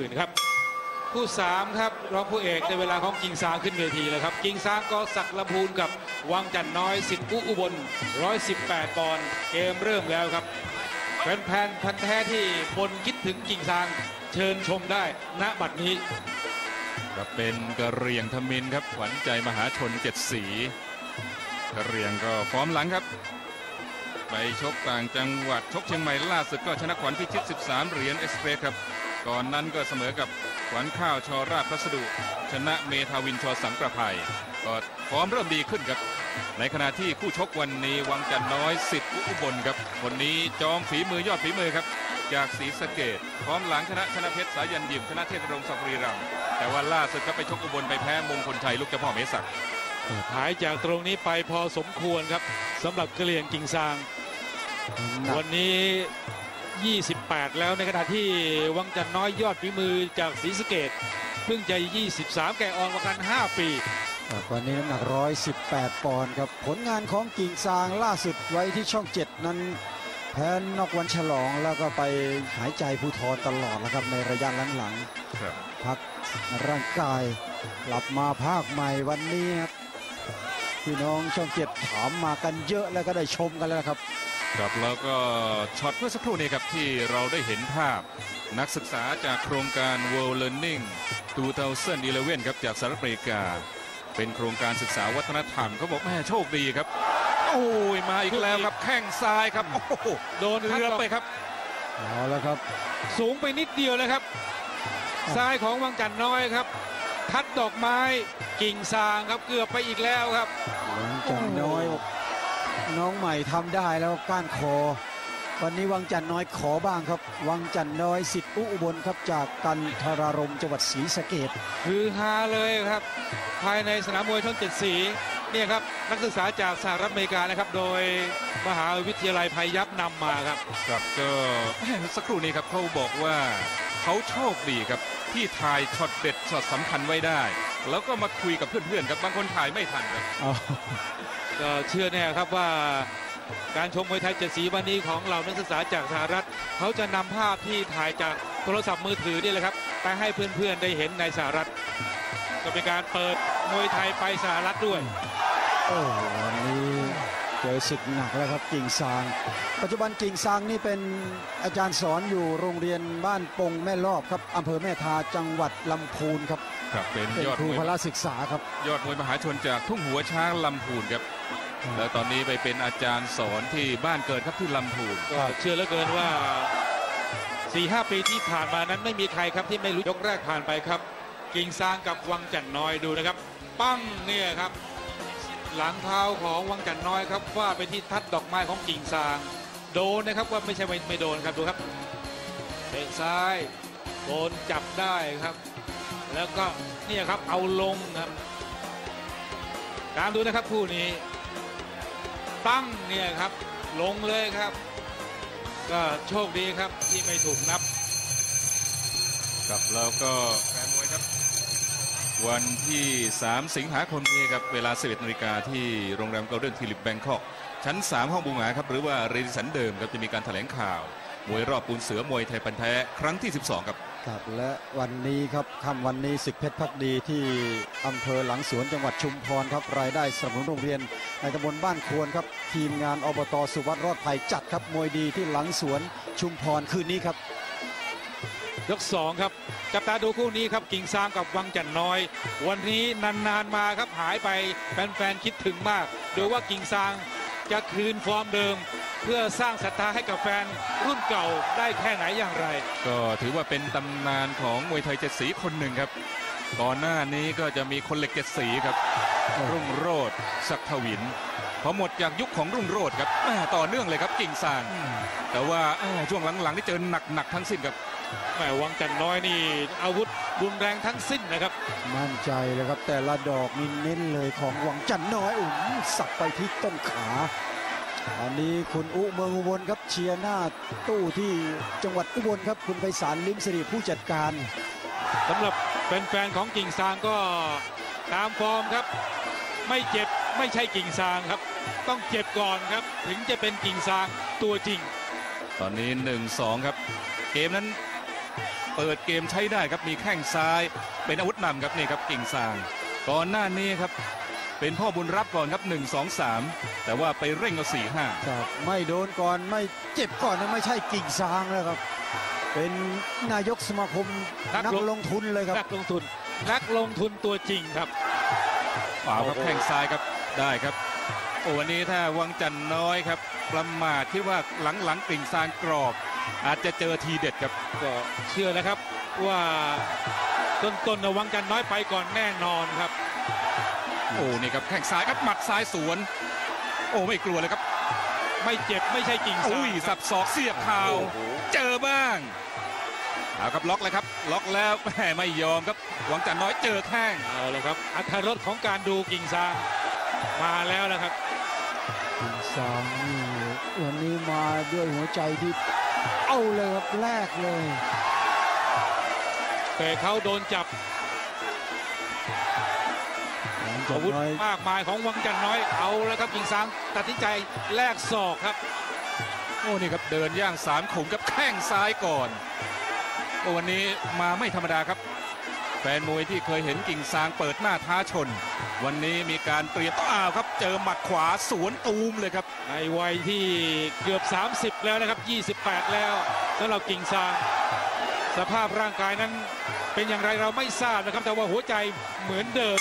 อื่นครับคู่สามครับรองผู้เอกในเวลาของกิ่งซางขึ้นเวทีแล้วครับ กิ่งซางก็สักลำพูนกับวังจันน้อยสิทธิ์อุอุบล 118 ปอนด์เกมเริ่มแล้วครับแฟนๆพันธุ์แท้ที่บนคิดถึงกิ่งซางเชิญชมได้ณบัดนี้ครับเป็นกระเรียงทมินครับขวัญใจมหาชนเจ็ดสีกระเรียงก็ฟอร์มหลังครับไปชกต่างจังหวัดชกเชียงใหม่ล่าสุดก็ชนะขวัญพิชิต 13 เหรียญเอ็กซ์เพรสครับ ก่อนนั้นก็เสมอกับขวัญข้าวชอราชพัสดุ ชนะเมทาวินชอสังประภัยก็ฟอร์มเริ่มดีขึ้นครับ ในขณะที่คู่ชกวันนี้วังจันทร์น้อยสิทธิ์อุบลครับคนนี้จอมฝีมือยอดฝีมือครับ จากศรีสะเกดพร้อมหลังชนะชนะเพชรสายันยิมชนะเทพรงศักดิ์บุรีรัมย์แต่ว่าล่าสุดก็ไปชกอุบลไปแพ้มงคลชัยลูกเจ้าพ่อเมศักดิ์หายจากตรงนี้ไปพอสมควรครับสำหรับกระเหรียงกิ่งซาง วันนี้ 28 แล้วในขณะที่วังจันทร์น้อยยอดฝีมือจากศรีสะเกดเพิ่งจะ 23 แก่ออนกว่ากัน 5 ปีครับวันนี้น้ำหนัก 118 ปอนด์ครับ ผลงานของกิ่งซางล่าสุดไว้ที่ช่อง 7 นั้น แพ้นอกวันฉลองแล้วก็ไปหายใจภูทรตลอดนะครับในระยะหลังครับๆพักร่างกายกลับมาภาคใหม่วันนี้ครับพี่น้องช่องเจ็ดถามมากันเยอะแล้วก็ได้ชมกันแล้วนะครับ ครับแล้วก็ช็อตเมื่อสักครู่นี้ครับที่เราได้เห็นภาพนักศึกษาจากโครงการ World Learning 2011ครับจากสหรัฐอเมริกา เป็นโครงการศึกษาวัฒนธรรมเขาบอกแม่โชคดีครับ โอ้ยมาอีกแล้วครับแข้งซ้ายครับ โอ้โหโดนเรือไปครับเอาแล้วครับ สูงไปนิดเดียวนะครับ ซ้ายของวังจันทร์น้อยครับ ทัดดอกไม้กิ่งซางครับเกือบไปอีกแล้วครับวังจันทร์น้อยบอก น้องใหม่ทำได้แล้วก้านคอ วันนี้วังจันทร์น้อยขอบ้างครับ วังจันทร์น้อยสิทธิ์อุบลครับจากกันทรารมจังหวัดศรีสะเกดคือฮาเลยครับ ภายในสนามมวยช่องเจ็ดสีเนี่ยครับนักศึกษาจากสหรัฐอเมริกานะครับ โดยมหาวิทยาลัยพายัพนำมาครับครับก็แม่สักครู่นี้ครับเขาบอกว่าเขาโชคดีครับที่ถ่ายช็อตเด็ดช็อตสำคัญไว้ได้ แล้วก็มาคุยกับเพื่อนๆครับบางคนถ่ายไม่ทันครับ ก็เชื่อแน่ครับว่าการชมมวยไทยเจ็ดสีวันนี้ของเรานักศึกษาจากสหรัฐ เขาจะนำภาพที่ถ่ายจากโทรศัพท์มือถือนี่แหละครับไปให้เพื่อนๆได้เห็นในสหรัฐ ก็เป็นการเปิดมวยไทยไปสหรัฐด้วยโอ้โหวันนี้เจอศึกหนักแล้วครับกิ่งซาง ปัจจุบันกิ่งซางนี่เป็นอาจารย์สอนอยู่โรงเรียนบ้านปงแม่รอบครับอำเภอแม่ทาจังหวัดลำพูนครับครับเป็นเป็นยอดครูมวยพละศึกษาครับยอดมวยมหาชนจากทุ่งหัวช้างลำพูนครับ แล้วตอนนี้ไปเป็นอาจารย์สอนที่บ้านเกิดครับที่ลำพูนก็เชื่อเหลือเกินว่า4-5ปีที่ผ่านมานั้นไม่มีใครครับที่ไม่รู้ยกแรกผ่านไปครับ กิ่งซางกับวังจันทร์น้อยดูนะครับ ปั้งเนี่ยครับ หลังเท้าของวังจันทร์น้อยครับว่าไปที่ทัดดอกไม้ของกิ่งซาง โดนนะครับว่าไม่ใช่ไม่ไม่โดนครับดูครับเตะซ้ายโดนจับได้ครับ แล้วก็เนี่ยครับเอาลงครับตามดูนะครับคู่นี้ ตั้งเนี่ยครับ ลงเลยครับ ก็โชคดีครับที่ไม่ถูกนับครับแล้วก็แฟนมวยครับ วันที่ 3 สิงหาคมนี้ครับเวลา 11นาฬิกาที่โรงแรม Golden Tulip Bangkok ชั้น 3 ห้องบูหงาครับหรือว่าเรดิสันเดิมครับจะมีการแถลงข่าว มวยรอบปูนเสือมวยไทยพันธุ์แท้ครั้งที่ 12 ครับครับและวันนี้ครับค่ำวันนี้ศึกเพชรพักดีที่อำเภอหลังสวนจังหวัดชุมพรครับรายได้สนับสนุนโรงเรียนในตำบลบ้านควรครับ ทีมงานอบตสุวัสดิ์รอดภัยจัดครับมวยดีที่หลังสวนชุมพรคืนนี้ครับยกสองครับจับตาดูคู่นี้ครับกิ่งซางกับวังจันทร์น้อย วันนี้นานๆมาครับหายไปแฟนๆคิดถึงมากดูว่ากิ่งซาง จะคืนฟอร์มเดิม เพื่อสร้างศรัทธาให้กับแฟนรุ่นเก่าได้แค่ไหนอย่างไร ก็ถือว่าเป็นตำนานของมวยไทยเจ็ดสีคนหนึ่งครับก่อนหน้านี้ก็จะมีคนเหล็กเจ็ดสีครับ รุ่งโรดศักทวินพอหมดจากยุคของรุ่งโรดครับต่อเนื่องเลยครับกิ่งซาง แต่ว่าช่วงหลังๆนี่เจอหนักๆทั้งสิ้นครับ แหมวังจันทร์น้อยนี่อาวุธรุนแรงทั้งสิ้นนะครับ มั่นใจเลยครับ แต่ละดอกนี่เน้นเลยของหวังจันทร์น้อยอุ้มสับไปที่ต้นขาอันนี้คุณอุเมืองอุบลครับเชียร์หน้าตู้ที่จังหวัดอุบลครับคุณไพศาลลิมสิริผู้จัดการสำหรับแฟนๆของกิ่งซางก็ตามฟอร์มครับ ไม่เจ็บไม่ใช่กิ่งซางครับ ต้องเจ็บก่อนครับ ถึงจะเป็นกิ่งซางตัวจริง ตอนนี้ 1-2 ครับ เกมนั้น เปิดเกมใช้ได้ครับมีแข้งซ้าย เป็นอาวุธนำครับนี่ครับกิ่งซาง ก่อนหน้านี้ครับ เป็นพ่อบุญรับก่อนครับ1 2 3 แต่ว่าไปเร่งเอา4 5ครับไม่โดนก่อนไม่เจ็บก่อนนะไม่ใช่กิ่งซางแล้วครับ เป็นนายกสมาคมนักนักลงลงทุนเลยครับนักลงทุนนักลงทุนตัวจริงครับขวาครับแข้งซ้ายครับได้ครับโอ้วันนี้ถ้าวังจันทร์น้อยครับ ประมาทที่ว่าหลังๆกลิ่งซางกรอบ อาจจะเจอทีเด็ดครับก็เชื่อนะครับว่าต้นๆระวังกันน้อยไปก่อนแน่นอนครับ โอ้นี่ครับแข้งซ้ายครับหมัดซ้ายสวน โอ้ไม่กลัวเลยครับ ไม่เจ็บไม่ใช่กิ่งซางอุ้ยครัสับศอกเสียบเข่าโอ้โหเจอบ้างเอาครับล็อกเลยครับ ล็อกแล้วแหมไม่ยอมครับวังจันทร์น้อยเจอแข้งเอาละครับอัธรสของการดูกิ่งซางมาแล้วนะครับกิ่งซางนี่วันนี้มาด้วยหัวใจที่ เอาเลยครับแรกเลยแต่เขาโดนจับหลังจาอากวุธน้อยมากมายของวังจันทร์น้อยเอาแล้วครับกิ่งซางตัดสินใจแลกศอกครับโอ้นี่ครับเดินย่างสามขุมกับแข้งซ้ายก่อนโอ้วันนี้มาไม่ธรรมดาครับ แฟนมวยที่เคยเห็นกิ่งซางเปิดหน้าท้าชน วันนี้มีการเตรียมอ้าวครับ เจอหมัดขวาสวนตูมเลยครับ ในวัยที่เกือบ 30 แล้วนะครับ 28 แล้วสำหรับกิ่งซางสภาพร่างกายนั้นเป็นอย่างไรเราไม่ทราบนะครับ แต่ว่าหัวใจเหมือนเดิม